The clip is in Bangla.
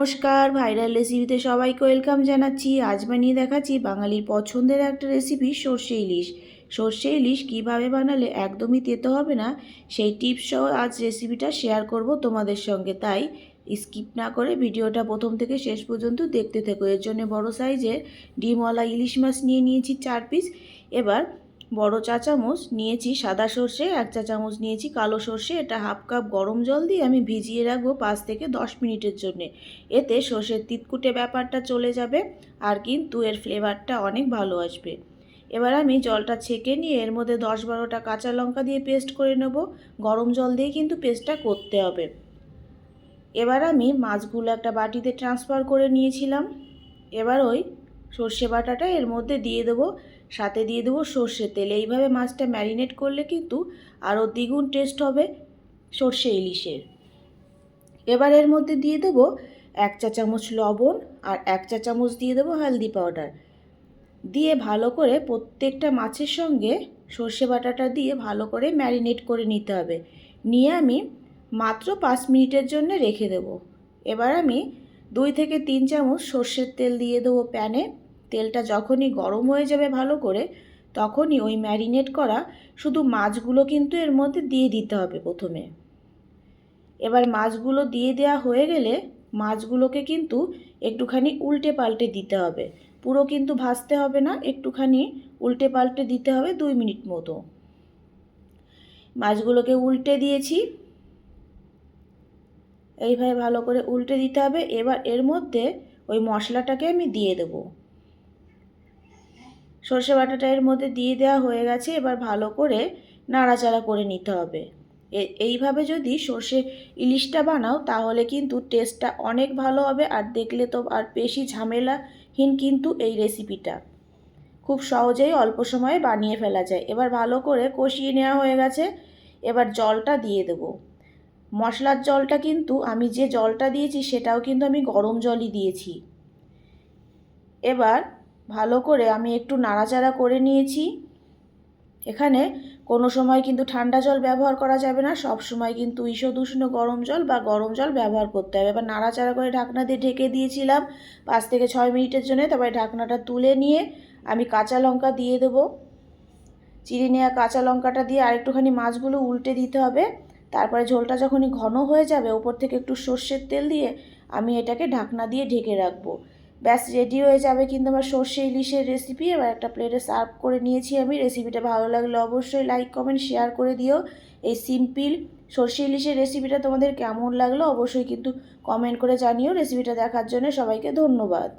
নমস্কার ভাইরাল রেসিপিতে সবাইকে ওয়েলকাম জানাচ্ছি। আজ বানিয়ে দেখাচ্ছি বাঙালির পছন্দের একটা রেসিপি সর্ষে ইলিশ। সর্ষে ইলিশ কীভাবে বানালে একদমই তেতো হবে না? সেই টিপস সহ আজ রেসিপিটা শেয়ার করব তোমাদের সঙ্গে। তাই স্কিপ না করে ভিডিওটা প্রথম থেকে শেষ পর্যন্ত দেখতে থেকো। এর জন্য বড় সাইজের ডিমওয়ালা ইলিশ মাছ নিয়ে নিয়েছি চার পিস এবার বড় চা চামচ নিয়েছি, সাদা সর্ষে, এক চা চামচ নিয়েছি, কালো সর্ষে, এটা হাফ কাপ গরম জল দিয়ে আমি ভিজিয়ে রাখব পাঁচ থেকে দশ মিনিটের জন্যে। এতে সর্ষের তিতকুটে ব্যাপারটা চলে যাবে আর কিন্তু এর ফ্লেভারটা অনেক ভালো আসবে। এবার আমি জলটা ছেঁকে নিয়ে এর মধ্যে দশ বারোটা কাঁচা লঙ্কা দিয়ে পেস্ট করে নেব। গরম জল দিয়ে কিন্তু পেস্টটা করতে হবে। এবার আমি মাছগুলো একটা বাটিতে ট্রান্সফার করে নিয়েছিলাম। এবার ওই সর্ষে বাটাটা এর মধ্যে দিয়ে দেবো। সাথে দিয়ে দেবো সর্ষের তেল। এইভাবে মাছটা ম্যারিনেট করলে কিন্তু আরও দ্বিগুণ টেস্ট হবে সর্ষে ইলিশের। এবার এর মধ্যে দিয়ে দেবো এক চা চামচ লবণ আর এক চা চামচ দিয়ে দেবো হলদি পাউডার দিয়ে ভালো করে প্রত্যেকটা মাছের সঙ্গে সর্ষে বাটাটা দিয়ে ভালো করে ম্যারিনেট করে নিতে হবে। নিয়ে আমি মাত্র পাঁচ মিনিটের জন্য রেখে দেবো। এবার আমি দুই থেকে তিন চামচ সর্ষের তেল দিয়ে দেবো প্যানে। তেলটা যখনই গরম হয়ে যাবে ভালো করে, তখনই ওই ম্যারিনেট করা শুধু মাছগুলো কিন্তু এর মধ্যে দিয়ে দিতে হবে প্রথমে। এবার মাছগুলো দিয়ে দেওয়া হয়ে গেলে মাছগুলোকে কিন্তু একটুখানি উল্টে পাল্টে দিতে হবে। পুরো কিন্তু ভাজতে হবে না, একটুখানি উল্টে পাল্টে দিতে হবে দুই মিনিট মতো। মাছগুলোকে উল্টে দিয়েছি। এইভাবে ভালো করে উল্টে দিতে হবে। এবার এর মধ্যে ওই মশলাটাকে আমি দিয়ে দেব। সর্ষে বাটাটা এর মধ্যে দিয়ে দেওয়া হয়ে গেছে, এবার ভালো করে নাড়াচাড়া করে নিতে হবে। এইভাবে যদি সর্ষে ইলিশটা বানাও, তাহলে কিন্তু টেস্টটা অনেক ভালো হবে, আর দেখলে তো আর বেশি ঝামেলাহীন কিন্তু এই রেসিপিটা। খুব সহজেই অল্প সময়ে বানিয়ে ফেলা যায়। এবার ভালো করে কষিয়ে নেওয়া হয়ে গেছে, এবার জলটা দিয়ে দেব। মশলার জলটা কিন্তু, আমি যে জলটা দিয়েছি, সেটাও কিন্তু আমি গরম জলই দিয়েছি। এবার ভালো করে আমি একটু নাড়াচাড়া করে নিয়েছি। এখানে কোনো সময় কিন্তু ঠান্ডা জল ব্যবহার করা যাবে না, সব সময় কিন্তু ঈষদুষ্ণ গরম জল বা গরম জল ব্যবহার করতে হবে। এবার নাড়াচাড়া করে ঢাকনা দিয়ে ঢেকে দিয়েছিলাম পাঁচ থেকে ছয় মিনিটের জন্য। তারপরে ঢাকনাটা তুলে নিয়ে আমি কাঁচা লঙ্কা দিয়ে দেবো। চিড়ে নেওয়া কাঁচা লঙ্কাটা দিয়ে আরেকটুখানি মাছগুলো উল্টে দিতে হবে। তারপরে ঝোলটা যখনই ঘন হয়ে যাবে, ওপর থেকে একটু সর্ষের তেল দিয়ে আমি এটাকে ঢাকনা দিয়ে ঢেকে রাখব। ব্যাস রেডি হয়ে যাবে কিন্তু আমার সর্ষে ইলিশের রেসিপি এবার একটা প্লেটে সার্ভ করে নিয়েছি আমি। রেসিপিটা ভালো লাগলে অবশ্যই লাইক কমেন্ট শেয়ার করে দিও। এই সিম্পল সর্ষে ইলিশের রেসিপিটা তোমাদের কেমন লাগল অবশ্যই কিন্তু কমেন্ট করে জানিও। রেসিপিটা দেখার জন্য সবাইকে ধন্যবাদ।